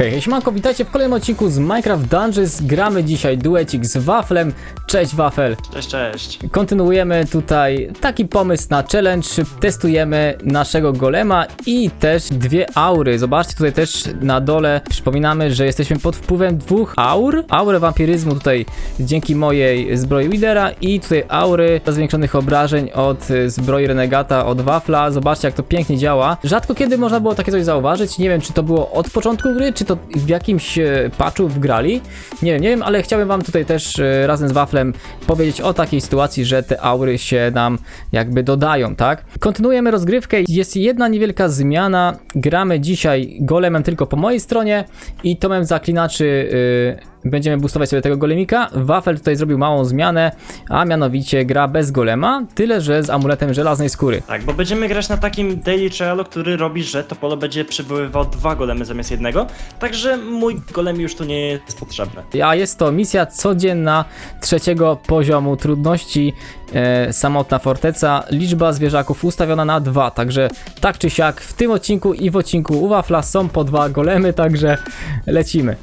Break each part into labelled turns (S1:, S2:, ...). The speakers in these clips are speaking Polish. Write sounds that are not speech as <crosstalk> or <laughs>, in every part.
S1: Hej, hej, siemanko, witajcie w kolejnym odcinku z Minecraft Dungeons. Gramy dzisiaj duecik z Waflem. Cześć Wafel.
S2: Cześć, cześć.
S1: Kontynuujemy tutaj taki pomysł na challenge. Testujemy naszego golema i też dwie aury. Zobaczcie tutaj też na dole. Przypominamy, że jesteśmy pod wpływem dwóch aur. Aurę wampiryzmu tutaj dzięki mojej zbroi Widera i tutaj aury zwiększonych obrażeń od zbroi Renegata, od Wafla. Zobaczcie jak to pięknie działa. Rzadko kiedy można było takie coś zauważyć. Nie wiem czy to było od początku gry, czy to w jakimś e, patchu wgrali. Nie wiem, nie wiem, ale chciałbym wam tutaj też e, razem z Waflem powiedzieć o takiej sytuacji, że te aury się nam jakby dodają, tak? Kontynuujemy rozgrywkę. Jest jedna niewielka zmiana. Gramy dzisiaj golemem tylko po mojej stronie i tomem zaklinaczy y, będziemy boostować sobie tego golemika. Wafel tutaj zrobił małą zmianę, a mianowicie gra bez golema, tyle że z amuletem żelaznej skóry.
S2: Tak, bo będziemy grać na takim daily trialu, który robi, że to pole będzie przywoływał dwa golemy zamiast jednego, także mój golem już tu nie jest potrzebny.
S1: A jest to misja codzienna trzeciego poziomu trudności. E, samotna forteca, liczba zwierzaków ustawiona na dwa, także tak czy siak w tym odcinku i w odcinku u Wafla są po dwa golemy, także lecimy.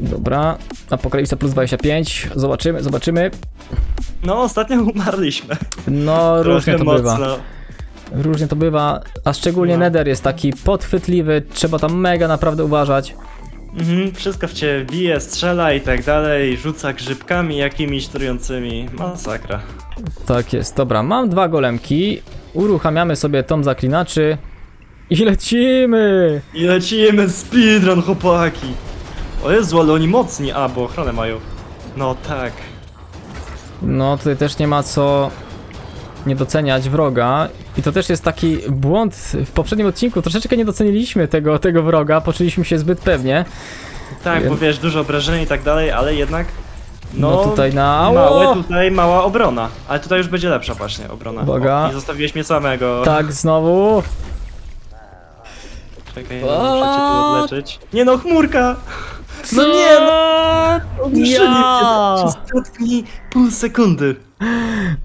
S1: Dobra, Apokalipsa plus 25, zobaczymy, zobaczymy.
S2: No, ostatnio umarliśmy.
S1: No, różnie to
S2: Trochę
S1: bywa.
S2: mocno.
S1: Różnie to bywa, a szczególnie
S2: No.
S1: Nether jest taki podchwytliwy, trzeba tam mega naprawdę uważać.
S2: Mhm, wszystko w ciebie bije, strzela i tak dalej, rzuca grzybkami jakimiś trującymi. Masakra.
S1: Tak jest, dobra, mam dwa golemki, uruchamiamy sobie tom zaklinaczy i lecimy!
S2: I lecimy speedrun, chłopaki. O Jezu, ale oni mocni. A, bo ochronę mają. No tak.
S1: No, tutaj też nie ma co nie doceniać wroga. I to też jest taki błąd. W poprzednim odcinku troszeczkę nie doceniliśmy tego, tego wroga, poczuliśmy się zbyt pewnie.
S2: Tak, bo wiesz, dużo obrażeń i tak dalej, ale jednak.
S1: No,
S2: No,
S1: tutaj na.
S2: Małe tutaj, mała obrona. Ale tutaj już będzie lepsza właśnie obrona.
S1: Uwaga.
S2: O, I zostawiłeś mnie samego.
S1: Tak, znowu.
S2: Czekaj, no, muszę cię tu odleczyć. Nie no, chmurka! No nie, no! Ogłuszyli
S1: Ja!
S2: mnie przez ostatni pół sekundy.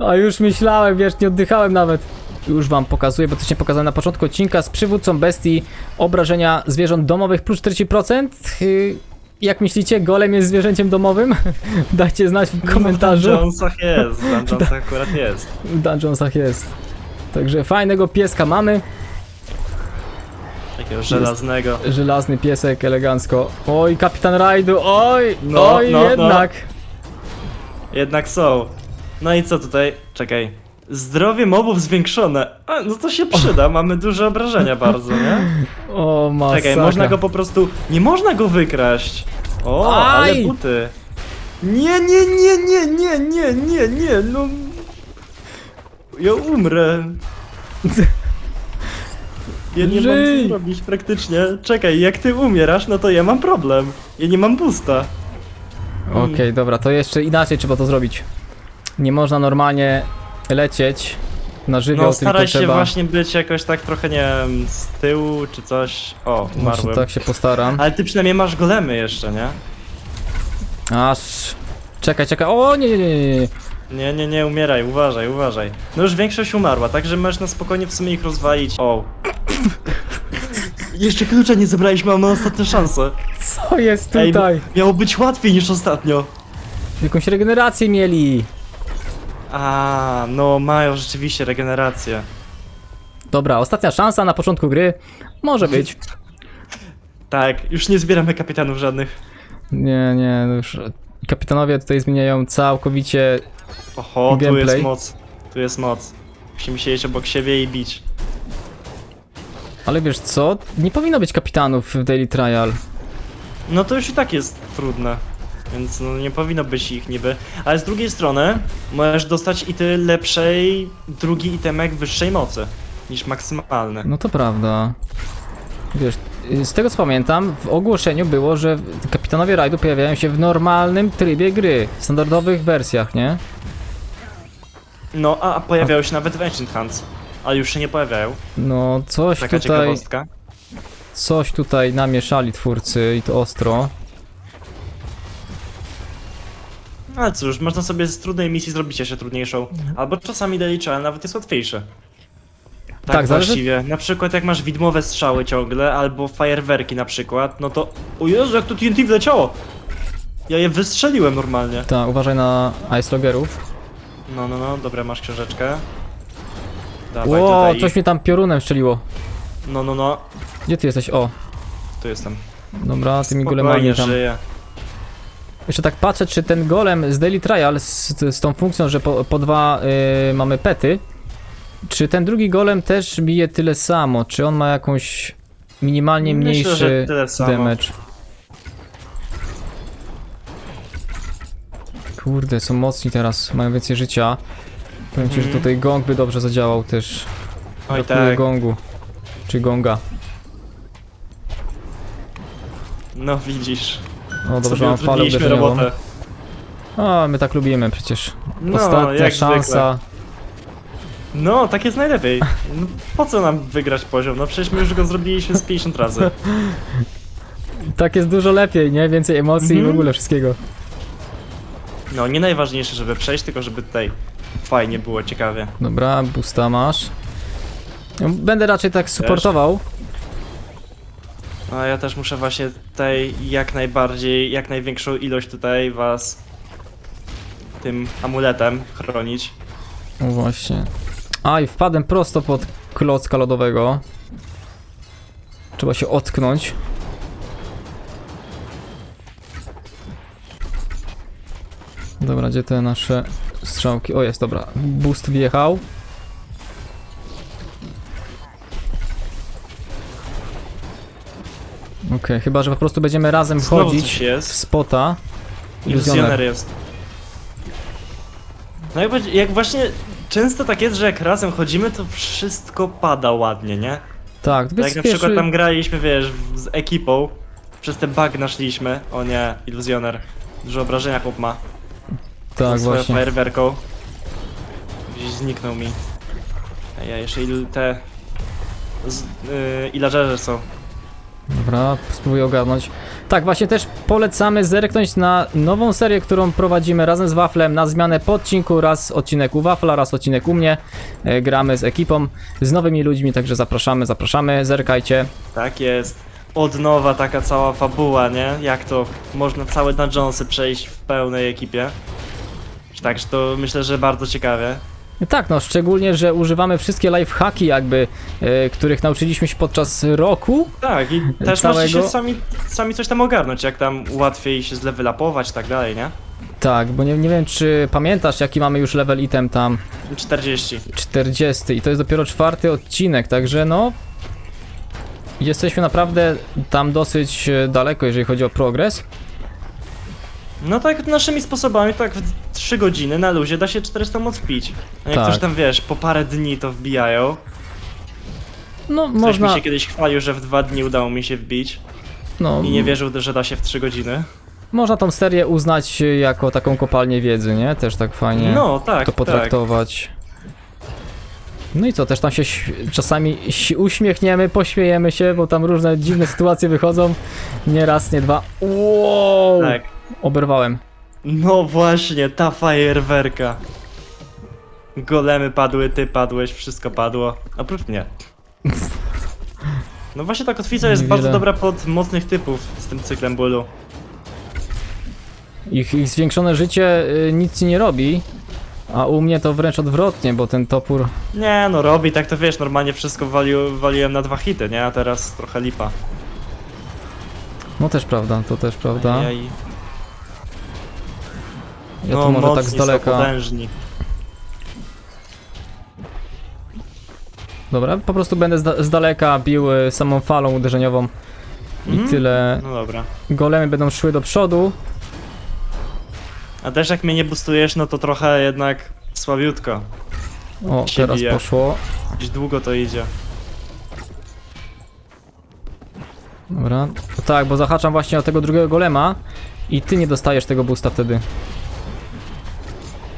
S1: A już myślałem, wiesz, nie oddychałem nawet. Już wam pokazuję, bo też nie pokazałem na początku odcinka z przywódcą bestii obrażenia zwierząt domowych plus 40%. Yy, Jak myślicie, golem jest zwierzęciem domowym? <laughs> Dajcie znać w komentarzu.
S2: No, w Jonesach jest, w <laughs> Jonesach akurat jest.
S1: W dungeonsach jest. Także fajnego pieska mamy.
S2: Takiego żelaznego.
S1: Żelazny piesek, elegancko. Oj, kapitan rajdu, oj,
S2: No,
S1: oj,
S2: no, no.
S1: jednak.
S2: Jednak są. No i co tutaj? Czekaj. Zdrowie mobów zwiększone. A, no to się przyda, mamy duże obrażenia bardzo, nie?
S1: O, masakra.
S2: Czekaj, można go po prostu... Nie można go wykraść! O, ale
S1: Aj!
S2: buty! Nie, nie, nie, nie, nie, nie, nie, nie, no... Ja umrę. <laughs> Ja nie mam
S1: Żyj!
S2: co zrobić praktycznie. Czekaj, jak ty umierasz, no to ja mam problem. Ja nie mam boosta.
S1: Okej, dobra, to jeszcze inaczej trzeba to zrobić. Nie można normalnie lecieć na żywioł,
S2: No
S1: tylko
S2: staraj się
S1: trzeba...
S2: właśnie być jakoś tak trochę, nie wiem, z tyłu czy coś. O,
S1: Właśnie
S2: umarłem.
S1: tak się postaram.
S2: Ale ty przynajmniej masz golemy jeszcze, nie?
S1: Aż... Czekaj, czekaj, o nie, nie, nie, nie, nie.
S2: Nie, nie, nie, umieraj, uważaj, uważaj. No już większość umarła, także możesz na spokojnie w sumie ich rozwalić. O. <laughs> Jeszcze klucza nie zebraliśmy, mamy ostatnią szansę.
S1: Co jest
S2: Ej,
S1: tutaj?
S2: miało być łatwiej niż ostatnio.
S1: Jakąś regenerację mieli.
S2: A, no mają rzeczywiście regenerację.
S1: Dobra, ostatnia szansa na początku gry. Może być.
S2: Tak, już nie zbieramy kapitanów żadnych.
S1: Nie, nie, no już kapitanowie tutaj zmieniają całkowicie.
S2: Oho, tu
S1: Gameplay.
S2: jest moc. Tu jest moc. Musimy siedzieć obok siebie i bić.
S1: Ale wiesz co? Nie powinno być kapitanów w Daily Trial.
S2: No to już i tak jest trudne. Więc no nie powinno być ich niby. Ale z drugiej strony możesz dostać i ty lepszej drugi itemek wyższej mocy niż maksymalny.
S1: No to prawda. Wiesz, z tego co pamiętam, w ogłoszeniu było, że kapitanowie rajdu pojawiają się w normalnym trybie gry, w standardowych wersjach, nie?
S2: No a pojawiają się nawet w Ancient Hands. Ale już się nie pojawiają.
S1: No, coś
S2: Taka
S1: tutaj,
S2: ciekawostka.
S1: coś tutaj namieszali twórcy i to ostro.
S2: Ale cóż, można sobie z trudnej misji zrobić jeszcze trudniejszą. Albo czasami ale nawet jest łatwiejsze. Tak,
S1: Tak, zależy-
S2: właściwie. Na przykład jak masz widmowe strzały ciągle, albo fajerwerki na przykład, no to... O Jezu, jak to TNT wleciało! Ja je wystrzeliłem normalnie.
S1: Tak, uważaj na Ice Loggerów.
S2: No, no, no, dobra, masz książeczkę. Dawaj
S1: Ło,
S2: tutaj.
S1: coś mnie tam piorunem strzeliło.
S2: No, no, no,
S1: Gdzie ty jesteś? O,
S2: tu jestem.
S1: dobra, tymi
S2: Spokojnie
S1: golemami tam.
S2: żyję.
S1: Jeszcze tak patrzę, czy ten golem z Daily Trial z, z tą funkcją, że po, po dwa y, mamy pety, czy ten drugi golem też bije tyle samo? Czy on ma jakąś minimalnie
S2: Myślę,
S1: mniejszy
S2: że tyle samo.
S1: damage? Kurde, są mocni teraz, mają więcej życia. Powiem ci, że
S2: Mhm.
S1: tutaj gong by dobrze zadziałał też.
S2: Oj
S1: Brakuje
S2: tak,
S1: gongu. Czy gonga.
S2: no widzisz.
S1: O, dobrze,
S2: Sobie
S1: mam falę
S2: utrudniliśmy
S1: uderzeniową.
S2: robotę.
S1: A, my tak lubimy przecież.
S2: No,
S1: Ostatnia
S2: jak
S1: szansa.
S2: Zwykle. No, tak jest najlepiej. No, po co nam wygrać poziom? No przecież my już go zrobiliśmy z 50 razy.
S1: Tak jest dużo lepiej, nie? Więcej emocji i w
S2: Mhm.
S1: ogóle wszystkiego.
S2: No, nie najważniejsze, żeby przejść, tylko żeby tutaj fajnie było, ciekawie.
S1: Dobra, boosta masz. Będę raczej tak supportował.
S2: A ja też muszę właśnie tutaj jak najbardziej, jak największą ilość tutaj was tym amuletem chronić.
S1: No właśnie. A i wpadłem prosto pod klocka lodowego. Trzeba się otknąć. Dobra, gdzie te nasze strzałki? O, jest, dobra. Boost wjechał. Okej, chyba, że po prostu będziemy razem
S2: Znowu
S1: chodzić
S2: coś
S1: w
S2: jest.
S1: spota.
S2: Iluzjoner jest. No jak właśnie często tak jest, że jak razem chodzimy, to wszystko pada ładnie, nie?
S1: Tak,
S2: Tak
S1: więc
S2: jak na przykład tam graliśmy, wiesz, w- z ekipą, przez ten bug naszliśmy. O nie, iluzjoner. Dużo obrażenia chłop ma.
S1: Tak,
S2: swoją
S1: właśnie.
S2: fajerwerką. Gdzieś zniknął mi. A ja jeszcze il te... Z, yy, są.
S1: Dobra, spróbuję ogarnąć. Tak, właśnie też polecamy zerknąć na nową serię, którą prowadzimy razem z Waflem na zmianę po odcinku. Raz odcinek u Wafla, raz odcinek u mnie. E, gramy z ekipą, z nowymi ludźmi, także zapraszamy, zapraszamy, zerkajcie.
S2: Tak jest. Od nowa taka cała fabuła, nie? Jak to można całe dungeonsy przejść w pełnej ekipie. Także to myślę, że bardzo ciekawie.
S1: Tak, no szczególnie, że używamy wszystkie lifehacki jakby, e, których nauczyliśmy się podczas roku.
S2: Tak, i też
S1: Całego-
S2: możecie się sami, sami coś tam ogarnąć, jak tam łatwiej się zlevelapować i tak dalej, nie?
S1: Tak, bo nie, nie wiem czy pamiętasz jaki mamy już level item tam
S2: 40.
S1: 40 i to jest dopiero czwarty odcinek, także no jesteśmy naprawdę tam dosyć e, daleko, jeżeli chodzi o progres.
S2: No tak naszymi sposobami, tak w 3 godziny na luzie da się 400 moc wbić. A niektórzy
S1: Tak.
S2: tam wiesz, po parę dni to wbijają.
S1: No
S2: Ktoś
S1: można,
S2: mi się kiedyś chwalił, że w dwa dni udało mi się wbić
S1: no,
S2: i nie wierzył, że da się w 3 godziny.
S1: można tą serię uznać jako taką kopalnię wiedzy, nie? Też tak fajnie
S2: No tak,
S1: to
S2: tak.
S1: potraktować. No i co, też tam się ś- czasami uśmiechniemy, pośmiejemy się, bo tam różne dziwne sytuacje wychodzą. Nie raz, nie dwa. Wow!
S2: Tak.
S1: Oberwałem.
S2: No właśnie, ta fajerwerka. Golemy padły, ty padłeś, wszystko padło. Oprócz mnie. No właśnie ta kotwica jest
S1: Niewiele.
S2: bardzo dobra pod mocnych typów z tym cyklem bólu.
S1: Ich, ich zwiększone życie y, nic ci nie robi, a u mnie to wręcz odwrotnie, bo ten topór...
S2: Nie no, robi, tak to wiesz, normalnie wszystko wali, waliłem na dwa hity, nie? A teraz trochę lipa.
S1: No też prawda, to też prawda.
S2: Ajaj.
S1: Ja
S2: no,
S1: tu może tak z daleka...
S2: potężni.
S1: Dobra, po prostu będę z, z daleka bił y, samą falą uderzeniową i
S2: Mhm.
S1: tyle.
S2: No dobra.
S1: Golemy będą szły do przodu.
S2: A też jak mnie nie boostujesz, no to trochę jednak słabiutko.
S1: O,
S2: Się
S1: teraz
S2: bije.
S1: poszło.
S2: Gdzieś długo to idzie.
S1: Dobra. Tak, bo zahaczam właśnie o tego drugiego golema i ty nie dostajesz tego boosta wtedy.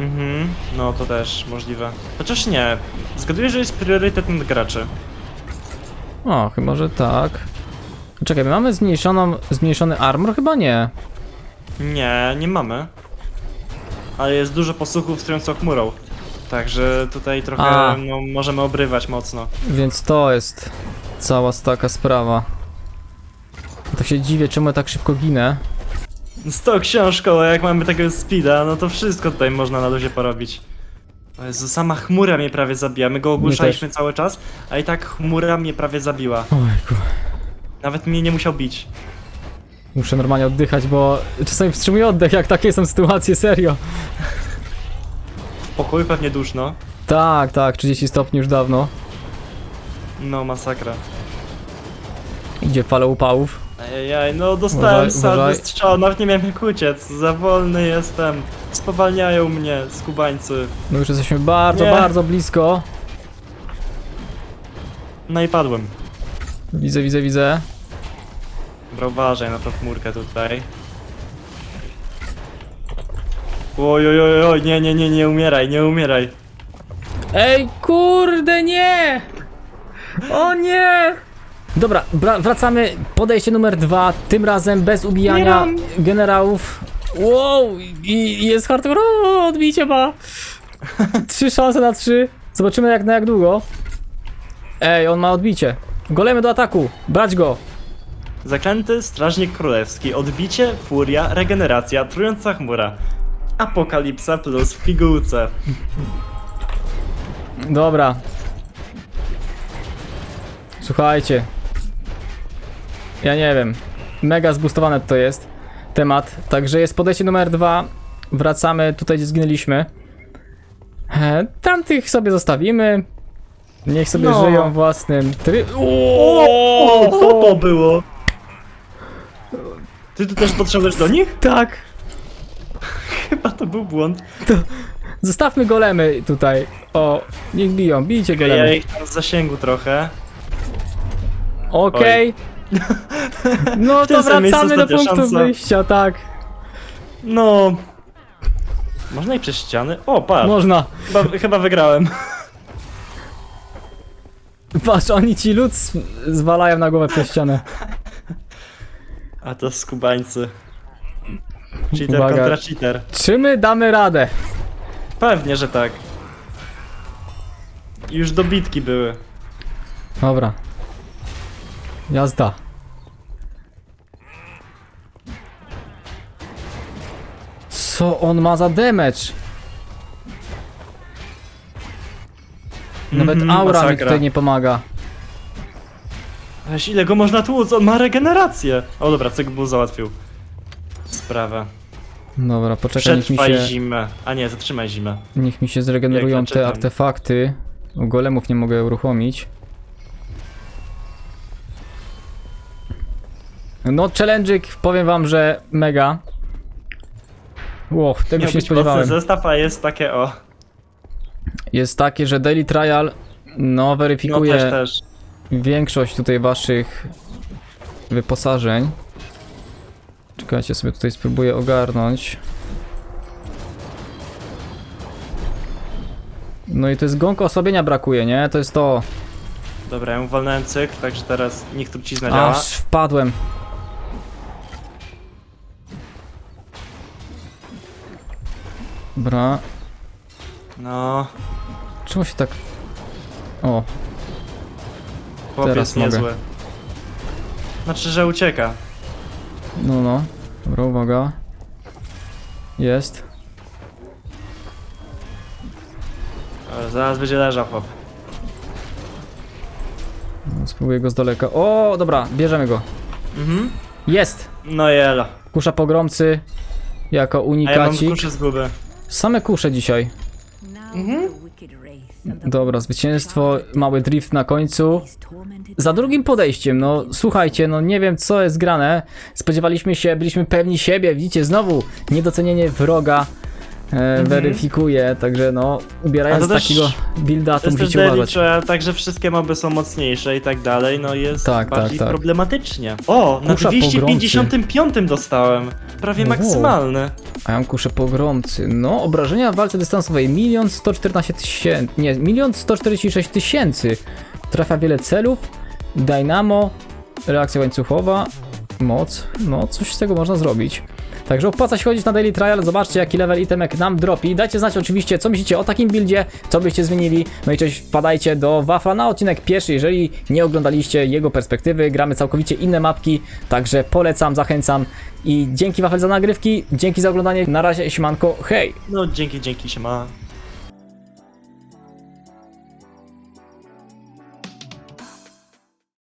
S2: Mhm, no to też możliwe. Chociaż nie, zgaduję, że jest priorytet nad graczy.
S1: O, chyba, że tak. Czekaj, my mamy zmniejszoną, zmniejszony armor? Chyba nie.
S2: Nie, nie mamy. Ale jest dużo posłuchów trącą chmurą. Także tutaj trochę
S1: A.
S2: no, możemy obrywać mocno.
S1: Więc to jest cała taka sprawa. Tak się dziwię, czemu ja tak szybko ginę.
S2: Z tą książką, a jak mamy takiego speeda, no to wszystko tutaj można na luzie porobić. O Jezu, sama chmura mnie prawie zabija. My go ogłuszaliśmy cały czas, a i tak chmura mnie prawie zabiła.
S1: Ojku.
S2: Nawet mnie nie musiał bić.
S1: Muszę normalnie oddychać, bo czasami wstrzymuję oddech, jak takie są sytuacje, serio.
S2: W pokoju pewnie duszno.
S1: Tak, tak, 30 stopni już dawno.
S2: No, masakra.
S1: Idzie fala upałów.
S2: Ejej, no dostałem
S1: Uważaj, uważaj.
S2: strzał, nawet nie miałem jak uciec. Za wolny jestem. Spowalniają mnie, skubańcy.
S1: No już jesteśmy bardzo,
S2: Nie.
S1: bardzo blisko.
S2: No i padłem.
S1: Widzę, widzę, widzę.
S2: Dobra, uważaj na tą chmurkę tutaj. Oj, oj, oj, oj, nie, nie, nie, nie umieraj, nie umieraj.
S1: Ej, kurde, nie! O nie! Dobra, bra- wracamy. Podejście numer dwa. Tym razem bez ubijania generałów. Wow! I i jest hardcore. O, odbicie ma. Trzy szanse na trzy. Zobaczymy jak na jak długo. Ej, on ma odbicie. Golemy do ataku. Brać go.
S2: Zaklęty Strażnik Królewski, odbicie, furia, regeneracja, trująca chmura. Apokalipsa plus w pigułce.
S1: Dobra. Słuchajcie. Ja nie wiem. Mega zbustowane to jest temat. Także jest podejście numer dwa. Wracamy tutaj, gdzie zginęliśmy. E, Tamtych sobie zostawimy. Niech sobie
S2: No.
S1: żyją własnym try...
S2: O, co to było? Ty tu też podszedłeś do nich?
S1: Tak! <laughs>
S2: Chyba to był błąd.
S1: Zostawmy golemy tutaj. O, niech biją, bijcie
S2: Ja
S1: golemy.
S2: ich tam z zasięgu trochę.
S1: Okej. <laughs> No to wracamy do punktu
S2: szansa.
S1: wyjścia, tak.
S2: No. Można i przez ściany? O, patrz.
S1: Można.
S2: Chyba, chyba wygrałem. <laughs>
S1: Patrz, oni ci lud z- zwalają na głowę przez ścianę.
S2: A to skubańcy. Cheater
S1: Uwaga.
S2: kontra cheater.
S1: Czy my damy radę?
S2: Pewnie, że tak. Już dobitki były.
S1: Dobra. Jazda. Co on ma za damage? Nawet
S2: Mhm,
S1: aura mi
S2: masakra.
S1: tutaj nie pomaga.
S2: Weź, ile go można tłuc? On ma regenerację. O dobra, Cygbu załatwił sprawę.
S1: Dobra, poczekaj, niech mi
S2: Przetrwaj
S1: się,
S2: zimę. A nie, zatrzymaj zimę.
S1: niech mi się zregenerują
S2: Jak
S1: te artefakty. O, Golemów nie mogę uruchomić. No, challenge'ik, powiem wam, że mega. Ło, tego
S2: Miał
S1: się nie
S2: być mocny
S1: spodziewałem.
S2: zestaw, a jest takie o.
S1: Jest takie, że Daily Trial no
S2: No
S1: weryfikuje
S2: też, też.
S1: większość tutaj waszych wyposażeń. Czekajcie, sobie tutaj spróbuję ogarnąć. No i to jest gąka osłabienia brakuje, nie? To jest to.
S2: Dobra, ja mu walnąłem cykl, także teraz niech trucizna działa.
S1: Aż wpadłem. Dobra.
S2: No,
S1: Czemu się tak... O,
S2: chłop
S1: Teraz
S2: jest
S1: mogę.
S2: niezły. Znaczy, że ucieka.
S1: no no. Dobra, uwaga. Jest.
S2: Ale zaraz będzie leżał chłop.
S1: No, Spróbuję go z daleka. O, dobra, bierzemy go.
S2: Mhm.
S1: Jest!
S2: No jelo.
S1: Kusza pogromcy jako
S2: A ja mam
S1: unikacik.
S2: kuszę zguby.
S1: Same kusze dzisiaj. Dobra, zwycięstwo, mały drift na końcu. Za drugim podejściem, no słuchajcie, no nie wiem co jest grane. Spodziewaliśmy się, byliśmy pewni siebie, widzicie, znowu niedocenienie wroga e, weryfikuje, także no ubierając
S2: też-
S1: takiego builda
S2: To
S1: to musicie uważać.
S2: trial, także wszystkie moby są mocniejsze i tak dalej, no jest
S1: Tak, tak,
S2: bardziej
S1: tak.
S2: problematycznie. O, na
S1: Kusza
S2: 255 dostałem. Prawie
S1: Wow.
S2: maksymalny.
S1: A ja mam kuszę pogromcy. No, obrażenia w walce dystansowej 1 114 tysięcy. Nie, 1 146 tysięcy. Trafia wiele celów. Dynamo, reakcja łańcuchowa. moc. No, coś z tego można zrobić. Także opłaca się chodzić na Daily Trial, zobaczcie jaki level itemek nam dropi. Dajcie znać oczywiście, co myślicie o takim buildzie, co byście zmienili. No i cześć, wpadajcie do Wafla na odcinek pierwszy, jeżeli nie oglądaliście jego perspektywy. Gramy całkowicie inne mapki, także polecam, zachęcam. I dzięki Wafel za nagrywki, dzięki za oglądanie. Na razie, siemanko, hej!
S2: No dzięki, dzięki, się ma.